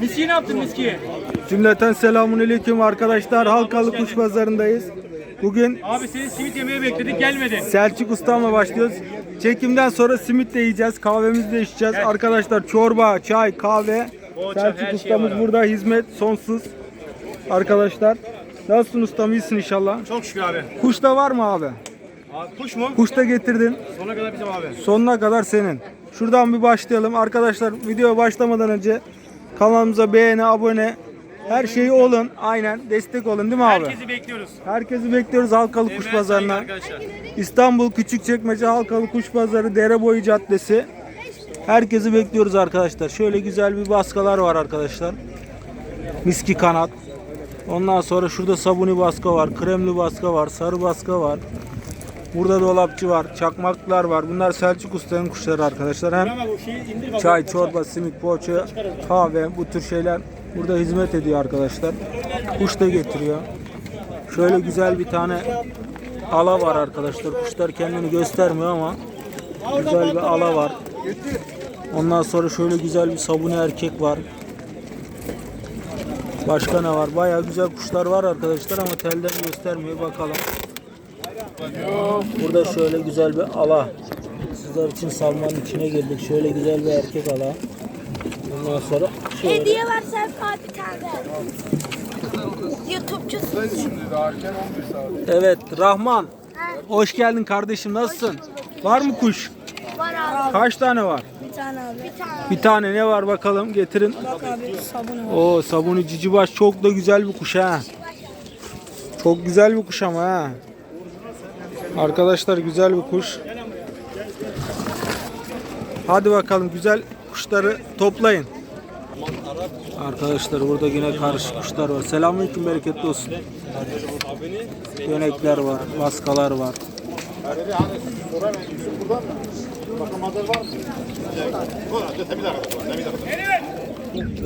Miskiyi ne yaptın miskiyi? Cümleten selamun aleyküm arkadaşlar. Halkalı Kuş Pazarı'ndayız. Bugün Abi seni simit yemeye bekledik gelmedin. Selçuk Ustam'la başlıyoruz. Çekimden sonra simit de yiyeceğiz, kahvemizi de içeceğiz. Arkadaşlar çorba, çay, kahve. Çay, Selçuk şey Ustamız var. burada hizmet sonsuz. Arkadaşlar nasılsın ustam iyisin inşallah. Çok şükür abi. Kuş da var mı abi? Abi kuş mu? Kuş da getirdin. Sona kadar bizim abi. Sonuna kadar senin. Şuradan bir başlayalım. Arkadaşlar video başlamadan önce kanalımıza beğeni, abone, her şeyi olun. Aynen destek olun değil mi abi? Herkesi bekliyoruz. Herkesi bekliyoruz Halkalı Kuş Pazarı'na. Arkadaşlar. İstanbul Küçükçekmece Halkalı Kuş Pazarı Dereboyu Caddesi. Herkesi bekliyoruz arkadaşlar. Şöyle güzel bir baskalar var arkadaşlar. Miski kanat. Ondan sonra şurada sabuni baska var, kremli baska var, sarı baska var. Burada dolapçı var, çakmaklar var. Bunlar Selçuk Usta'nın kuşları arkadaşlar. Hem çay, çorba, simit, poğaça, kahve bu tür şeyler burada hizmet ediyor arkadaşlar. Kuş da getiriyor. Şöyle güzel bir tane ala var arkadaşlar. Kuşlar kendini göstermiyor ama güzel bir ala var. Ondan sonra şöyle güzel bir sabuni erkek var. Başka ne var? Bayağı güzel kuşlar var arkadaşlar ama telden göstermiyor. Bakalım. Burada şöyle güzel bir ala. Sizler için salmanın içine girdik. Şöyle güzel bir erkek ala. Ondan sonra şöyle. Hediye var Sefa bir tane. YouTube'cusun. Evet Rahman. Hoş geldin kardeşim. Nasılsın? Var mı kuş? Var abi. Kaç tane var? Bir tane abi. Bir tane. Bir tane ne var bakalım getirin. Bak abi sabunu var. Oo sabuni cicibaş çok da güzel bir kuş ha. Çok güzel bir kuş ama ha. Arkadaşlar güzel bir kuş. Hadi bakalım güzel kuşları toplayın. Arkadaşlar burada yine karışık kuşlar var. Selamünaleyküm bereketli olsun. Dönekler var, baskalar var.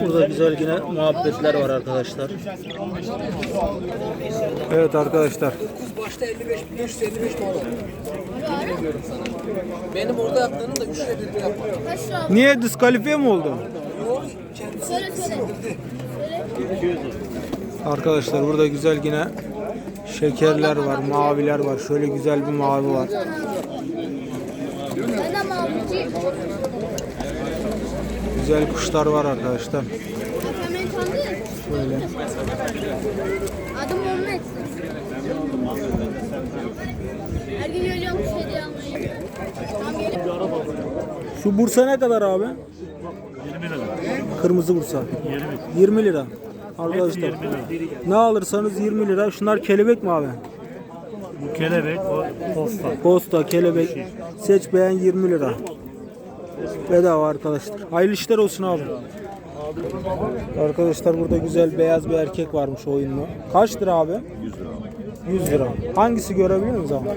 Burada güzel yine muhabbetler var arkadaşlar. Evet arkadaşlar. Başta 55, 555 dolar. Benim orada yaptığım da 3 lira yapar. Niye diskalifiye mi oldu? Yok, kendisi Arkadaşlar burada güzel yine şekerler var, maviler var. Şöyle güzel bir mavi var. Güzel kuşlar var arkadaşlar. Şöyle. Adım Muhammed. Her gün geliyorum kuş hediye almayı. Tam gelip Şu bursa ne kadar abi? 20 lira. Kırmızı bursa. 20. 20 lira. Arkadaşlar. Ne alırsanız 20 lira. Şunlar kelebek mi abi? Bu kelebek, o posta. Posta, kelebek. Seç beğen 20 lira. Bedava arkadaşlar. Hayırlı işler olsun abi. Arkadaşlar burada güzel beyaz bir erkek varmış oyunlu. Kaç lira abi? 100 lira. 100 lira. Hangisi görebilir miyiz abi?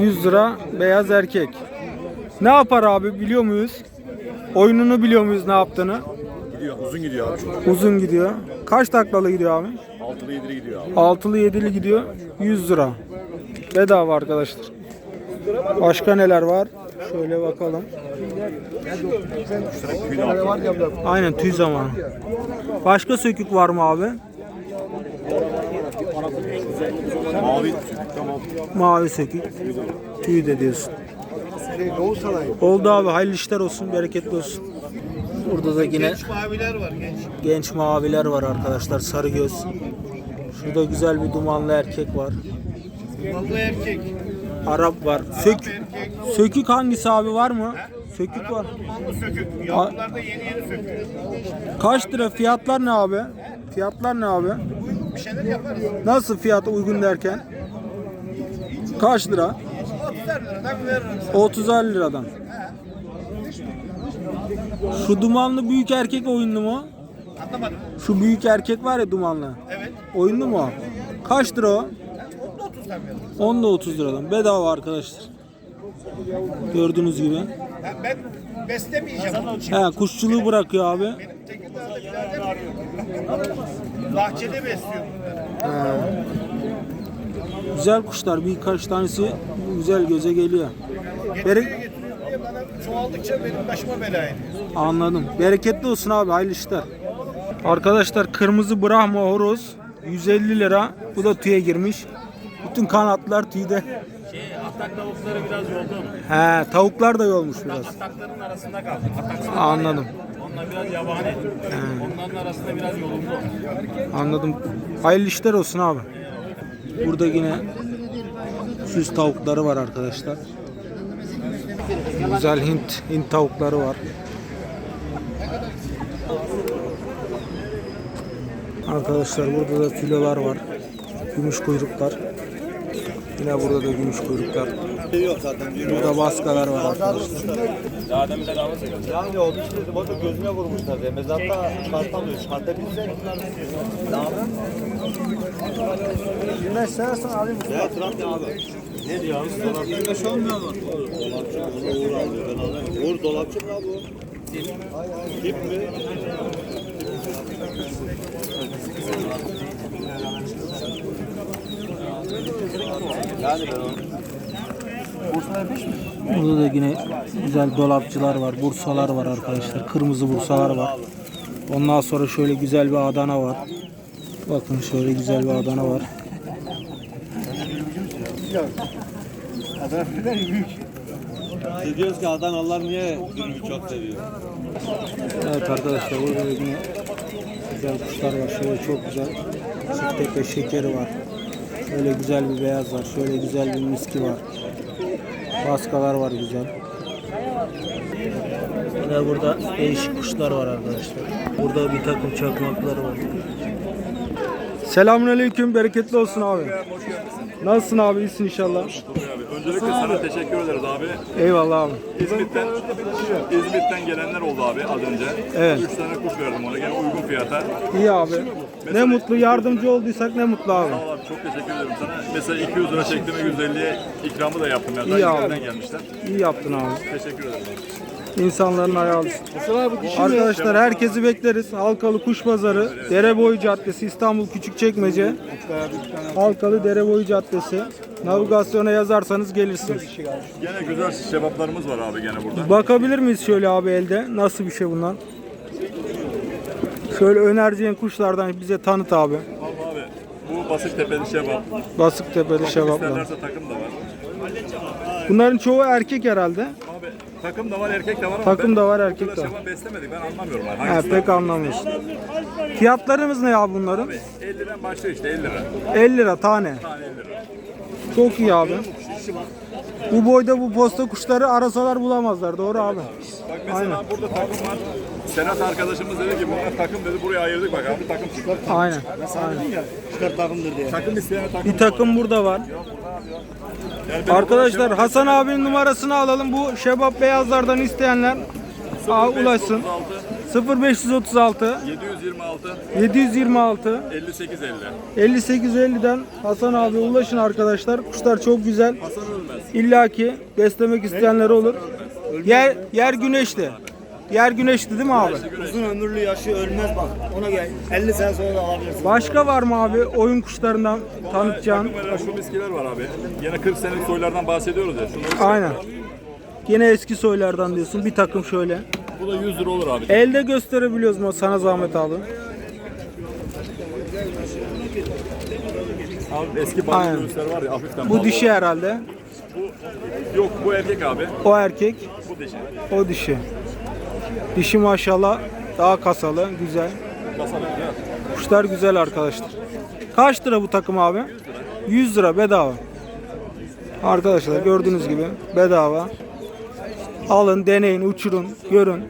...100 lira beyaz erkek. Ne yapar abi biliyor muyuz? Oyununu biliyor muyuz ne yaptığını? Gidiyor, uzun gidiyor abi çok. Uzun gidiyor. Kaç taklalı gidiyor abi? Altılı yedili gidiyor abi. Altılı yedili gidiyor. 100 lira. Bedava arkadaşlar. Başka neler var? Şöyle bakalım. Aynen tüy zamanı. Başka sökük var mı abi? Mavi tamam. Mavi sökük. Tüy de diyorsun. Oldu abi hayırlı işler olsun, bereketli olsun. Burada da yine Maviler var genç. genç maviler var arkadaşlar, sarı göz. Şurada güzel bir dumanlı erkek var. Vallahi erkek. Arap var. Sök, sökük hangisi abi var mı? Sökük var. Mango sökük. Yavrularda yeni yeni söküyor. Kaç lira? Fiyatlar ne abi? Fiyatlar ne abi? Bir şeyler yaparız. Nasıl fiyat uygun derken? Kaç lira? 30 liradan veririm. 30 liradan. Şu dumanlı büyük erkek oyunlu mu? Anlamadım. Şu büyük erkek var ya dumanlı. Evet. Oyunlu mu o? Kaç lira o? Onu da 30'dan veririm. Onu da 30 liradan. Bedava arkadaşlar. Gördüğünüz gibi. Ben, ben beslemeyeceğim. He, kuşçuluğu bırakıyor abi. Benim Tekirdağ'da birader bahçede besliyor bunları. Güzel kuşlar birkaç tanesi güzel göze geliyor. Getiriyor Bere- getiriyor diye bana çoğaldıkça benim başıma bela ediyor. Anladım. Bereketli olsun abi hayırlı işler. Arkadaşlar kırmızı Brahma horoz 150 lira. Bu da tüye girmiş. Bütün kanatlar tüyde. Şey, atak tavukları biraz yolda. He, tavuklar da yolmuş biraz. Atakların arasında kaldı. Atak Anladım. Onlar biraz yabani. Onların arasında biraz yolumlu. Anladım. Hayırlı işler olsun abi. Burada yine süs tavukları var arkadaşlar. Güzel Hint Hint tavukları var. Arkadaşlar burada da filolar var. Gümüş kuyruklar. Yine burada da gümüş kuyruklar. Burada baskalar var arkadaşlar. Yani oldu işte bakın gözüne vurmuşlar diye. Mezarda çıkartamıyor. Çıkartabilse. Güneş seversen alayım. Ya Trump abi. Ne diyor abi? Dolapçı. Güneş olmuyor mu? Dolapçı. Uğur alıyor ben alayım. Uğur dolapçı mı abi o? Tip mi? Yani ben onu. Burada da yine güzel dolapçılar var, bursalar var arkadaşlar. Kırmızı bursalar var. Ondan sonra şöyle güzel bir Adana var. Bakın şöyle güzel bir Adana var. Biz diyoruz ki Adanalılar niye dürümü çok seviyor? Evet arkadaşlar burada da yine güzel kuşlar var. Şöyle çok güzel. Çifttepe şekeri var. Şöyle güzel bir beyaz var. Şöyle güzel bir miski var. Baskalar var güzel. Ve burada değişik kuşlar var arkadaşlar. Burada bir takım çakmaklar var. Selamünaleyküm, bereketli olsun abi. Nasılsın abi? İyisin inşallah. Öncelikle sana teşekkür ederiz abi. Eyvallah abi. İzmit'ten İzmit'ten gelenler oldu abi az önce. Evet. 3 tane kuş verdim ona gene uygun fiyata. İyi abi. Ne mutlu yardımcı olduysak ne mutlu abi. Sağ ol abi çok teşekkür ederim sana. Mesela 200 lira çektiğime 150'ye ikramı da yaptım ya. İyi abi. İzmit'ten gelmişler. İyi yaptın abi. Teşekkür ederim. İnsanların ayağı alışsın. Arkadaşlar herkesi bekleriz. Halkalı Kuş Pazarı, Dereboyu Caddesi, İstanbul Küçükçekmece. Halkalı Dereboyu Caddesi. Navigasyona yazarsanız gelirsiniz. Gene güzel şebaplarımız var abi gene burada. Bakabilir miyiz şöyle abi elde? Nasıl bir şey bunlar? Şöyle önereceğin kuşlardan bize tanıt abi. Vallahi abi bu basık tepeli şebap. Basık tepeli. İsterlerse takım da var. Bunların çoğu erkek herhalde. Abi takım da var erkek de var ama Takım da var, erkek de var. şebap beslemedik ben anlamıyorum abi. He, Hangisi pek anlamıyorsun. Fiyatlarımız ne ya bunların? 50 liradan başlıyor işte 50 lira. 50 lira tane. Tane 50 lira. Çok iyi abi. Bu boyda bu posta kuşları arasalar bulamazlar. Doğru abi. Bak mesela burada takım var. Senat arkadaşımız dedi ki bunlar takım dedi buraya ayırdık bak abi takım çıktı. Aynen. Çıkart takımdır diye. Takım isteyene takım. Bir takım burada var. Yani ben Arkadaşlar Hasan abinin numarasını alalım. Bu şebap beyazlardan isteyenler Aa, ulaşsın. 0536 726 726 58 50. 5850'den Hasan abi ulaşın arkadaşlar. Kuşlar çok güzel. Hasan ölmez. İlla ki beslemek isteyenler olur. Yer yer güneşli. Yer güneşli değil mi abi? Uzun ömürlü yaşı ölmez bak. Ona gel. 50 sene sonra da alabilirsin. Başka var mı abi oyun kuşlarından tanıtacağın? Takım şu miskiler var abi. Yine 40 senelik soylardan bahsediyoruz ya. Şunları Aynen. Yine eski soylardan diyorsun. Bir takım şöyle. Bu da 100 lira olur abi. Elde gösterebiliyoruz mu sana zahmet abi? Abi eski Aynen. bazı göğüsler var ya hafiften. Bu dişi herhalde. Yok bu erkek abi. O erkek. Bu dişi. O dişi. Dişi maşallah daha kasalı, güzel. Basalım ya. Kuşlar güzel arkadaşlar. Kaç lira bu takım abi? 100 lira bedava. Arkadaşlar gördüğünüz gibi bedava. Alın, deneyin, uçurun, görün.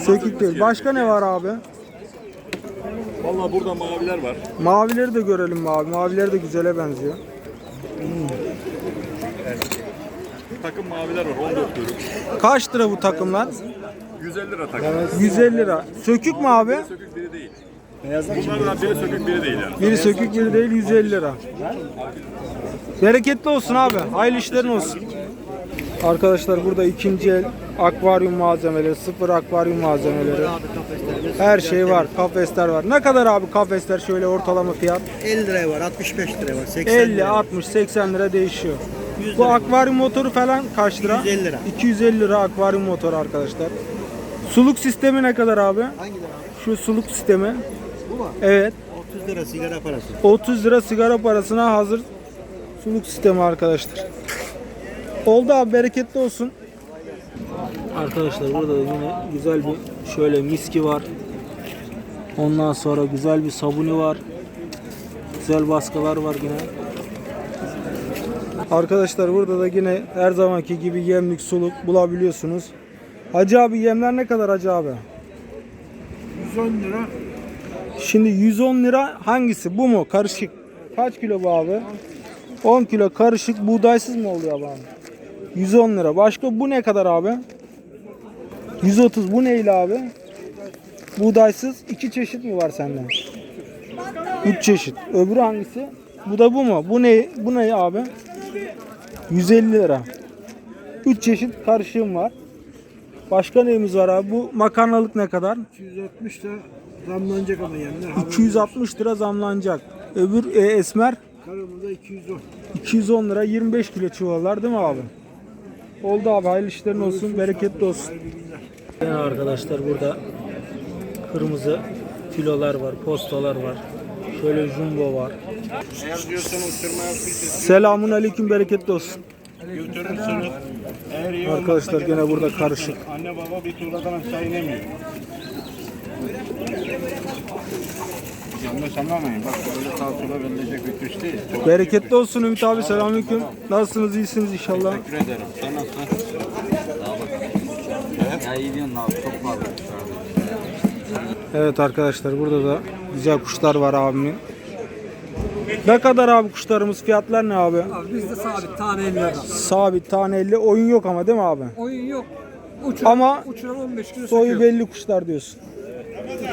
Sökük değil. Başka ne var abi? Valla burada maviler var. Mavileri de görelim mi abi. Maviler de güzele benziyor. Takım maviler var 14 kuyruk. Kaç lira bu takımlar? 150 lira takım. 150 lira. Sökük mü abi? Sökük biri değil. Bunlardan biri sökük biri değil yani. Biri sökük biri değil 150 lira. Bereketli olsun abi. Hayırlı işlerin olsun. Arkadaşlar burada ikinci el akvaryum malzemeleri, sıfır akvaryum malzemeleri. Her şey var. Kafesler var. Ne kadar abi kafesler şöyle ortalama fiyat? 50 liraya var, 65 liraya var, 80 50, liraya var. 60, 80 lira değişiyor. 100 Bu lira. akvaryum motoru falan kaç lira? 250 lira. 250 lira akvaryum motoru arkadaşlar. Suluk sistemi ne kadar abi? Hangi lira? Şu suluk sistemi. Bu mu? Evet. 30 lira sigara parası. 30 lira sigara parasına hazır suluk sistemi arkadaşlar. Oldu abi bereketli olsun. Arkadaşlar burada da yine güzel bir şöyle miski var. Ondan sonra güzel bir sabuni var. Güzel baskılar var yine. Arkadaşlar burada da yine her zamanki gibi yemlik suluk bulabiliyorsunuz. Hacı abi yemler ne kadar Hacı abi? 110 lira. Şimdi 110 lira hangisi? Bu mu? Karışık. Kaç kilo bu abi? 10 kilo karışık buğdaysız mı oluyor abi? 110 lira. Başka bu ne kadar abi? 130. Bu neyle abi? Buğdaysız. iki çeşit mi var sende? Üç çeşit. Öbürü hangisi? Bu da bu mu? Bu ne? Bu ne abi? 150 lira. Üç çeşit karışım var. Başka neyimiz var abi? Bu makarnalık ne kadar? 260 da zamlanacak ama yemler. 260 lira zamlanacak. Öbür e, esmer Karımızda 210. 210 lira 25 kilo çuvallar değil mi abi? Oldu abi hayırlı işlerin olsun, bereketli olsun. Yani arkadaşlar burada kırmızı filolar var, postalar var. Şöyle jumbo var. Eğer diyorsan uçurmaya Selamun aleyküm bereketli olsun. Götürürsünüz. Eğer iyi Arkadaşlar gene burada karışık. Anne baba bir tuğladan aşağı inemiyor. Yanlış anlamayın. Bak böyle sağ sola verilecek bir kuş değil. Çok Bereketli olsun Ümit abi selamünaleyküm. Nasılsınız iyisiniz inşallah. teşekkür ederim. Sen nasılsın? Ya iyi diyorsun abi çok fazla. Evet arkadaşlar burada da güzel kuşlar var abimin. Ne kadar abi kuşlarımız fiyatlar ne abi? Abi bizde sabit tane 50 lira. Sabit tane 50 oyun yok ama değil mi abi? Oyun yok. Uçuran, Ama uçuran 15 kilo Soyu söküyor. belli kuşlar diyorsun.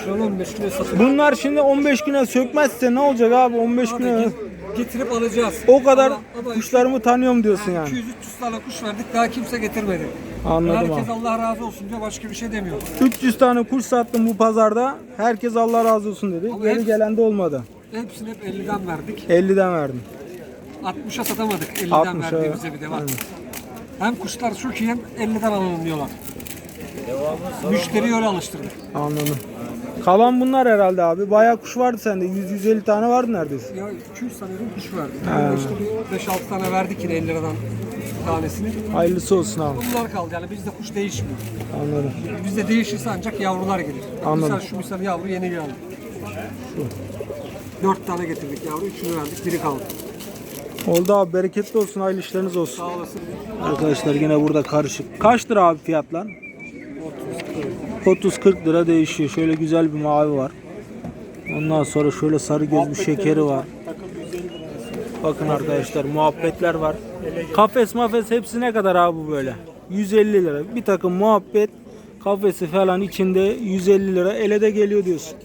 Uçuran 15 kilo satıyor. Bunlar şimdi 15 güne sökmezse ne olacak abi 15 Abi güne? ge- getirip alacağız. O kadar Ama- ama kuşlarımı tanıyorum diyorsun yani. 200-300 tane kuş verdik daha kimse getirmedi. Anladım Herkes abi. Allah razı olsun diyor başka bir şey demiyor. 300 tane kuş sattım bu pazarda. Herkes Allah razı olsun dedi. Ama Geri hepsi- gelen de olmadı. Hepsini hep 50'den verdik. 50'den verdim. 60'a satamadık 50'den 60'a, verdiğimizde bir de var. Hem kuşlar çok iyi hem 50'den alalım diyorlar. Müşteriyi öyle alıştırdık. Anladım. Kalan bunlar herhalde abi. Bayağı kuş vardı sende. 100-150 tane vardı neredeyse. Ya 200 sanıyorum kuş verdik. Yani işte bir 5-6 tane verdik yine 50 liradan tanesini. Hayırlısı olsun abi. Bunlar kaldı yani bizde kuş değişmiyor. Anladım. Bizde değişirse ancak yavrular gelir. Bak Anladım. Misal şu misal yavru yeni geldi. Dört tane getirdik yavru, üçünü verdik, biri kaldı. Oldu abi bereketli olsun. Hayırlı işleriniz olsun. Sağ olasın. Arkadaşlar yine burada karışık. Kaç lira abi fiyatlar? 30-40 lira değişiyor. Şöyle güzel bir mavi var. Ondan sonra şöyle sarı göz bir şekeri var. Bakın arkadaşlar muhabbetler var. Kafes mafes hepsi ne kadar abi bu böyle? 150 lira. Bir takım muhabbet kafesi falan içinde 150 lira ele de geliyor diyorsun.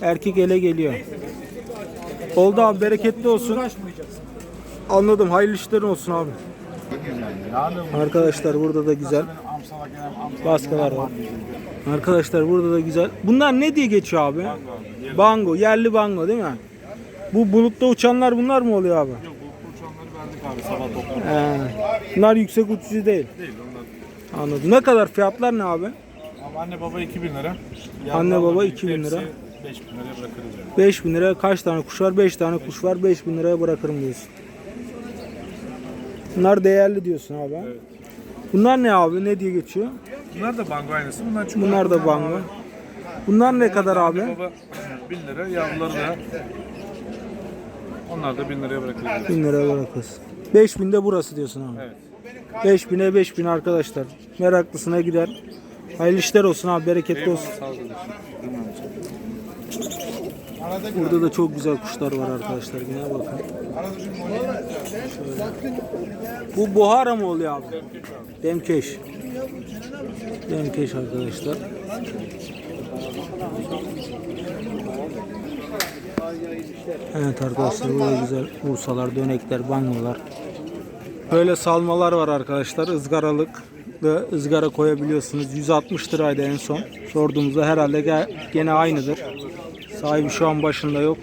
Erkek ele geliyor. Oldu abi bereketli olsun. Anladım. Hayırlı işlerin olsun abi. Arkadaşlar burada da güzel baskılar var. Arkadaşlar burada da güzel. Bunlar ne diye geçiyor abi? Bango, yerli bango değil mi? Bu bulutta uçanlar bunlar mı oluyor abi? Yok bu uçanları verdik abi sabah toplam. He. Bunlar yüksek uçucu değil. Değil onlar. Anladım. Ne kadar fiyatlar ne abi? Anne baba 2000 lira. Anne Yavrular baba büyük, 2000 lira. Hepsi 5000 liraya yani. 5000 liraya kaç tane kuş var? 5 tane kuş var. 5000 liraya bırakırım diyorsun. Bunlar değerli diyorsun abi. ha? Bunlar ne abi? Ne diye geçiyor? Bunlar da bango aynısı. Bunlar çikolata. Bunlar da bango. Bunlar ne kadar abi? Baba 1000 lira. Yavruları da onlar da 1000 liraya bırakırız. 1000 liraya bırakırız. 5000 de burası diyorsun abi. Evet. 5000'e 5000 arkadaşlar. Meraklısına gider. Hayırlı işler olsun abi. Bereketli olsun. Sağ olun. Burada da çok güzel kuşlar var arkadaşlar. Yine bakın. Şöyle. Bu buhara mı oluyor abi? Demkeş. Demkeş arkadaşlar. Evet arkadaşlar burada güzel ursalar, dönekler, bangolar. Böyle salmalar var arkadaşlar. ızgaralık ve ızgara koyabiliyorsunuz. 160 liraydı en son. Sorduğumuzda herhalde ge- gene aynıdır. Sahibi şu an başında yok.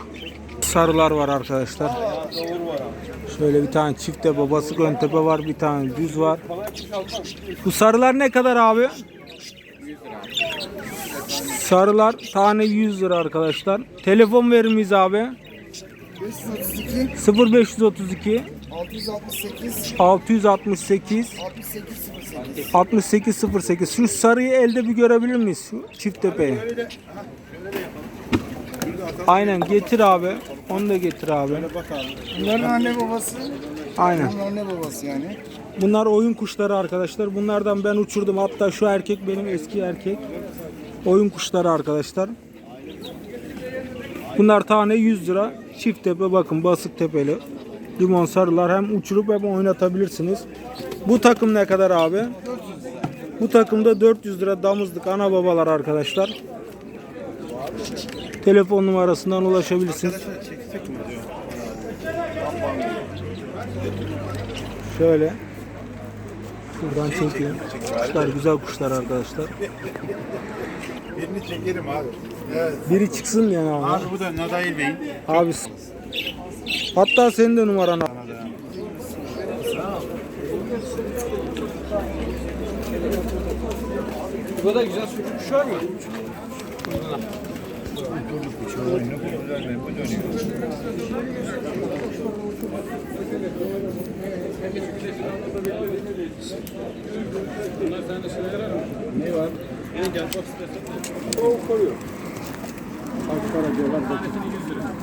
Sarılar var arkadaşlar. Şöyle bir tane çift tepe, basık ön tepe var. Bir tane düz var. Bu sarılar ne kadar abi? Sarılar tane 100 lira arkadaşlar. Telefon verir miyiz abi? 532 0532 668 668 6808 6808. Şu sarıyı elde bir görebilir miyiz? Şu çift tepeyi. Aynen getir abi. Onu da getir abi. Bunların anne babası. Aynen. Bunların anne babası yani. Bunlar oyun kuşları arkadaşlar. Bunlardan ben uçurdum. Hatta şu erkek benim eski erkek. Oyun kuşları arkadaşlar. Bunlar tane 100 lira. Çift tepe bakın basık tepeli. Limon sarılar hem uçurup hem oynatabilirsiniz. Bu takım ne kadar abi? Bu takımda 400 lira damızlık ana babalar arkadaşlar. Telefon numarasından ulaşabilirsiniz. Şöyle. Şuradan çekeyim. Kuşlar güzel kuşlar arkadaşlar. Birini çekerim abi. Biri çıksın yani abi. Abi bu da Nadail Bey'in. Abi. Hatta senin de numaran al. Burada güzel sucuk kuş var mı?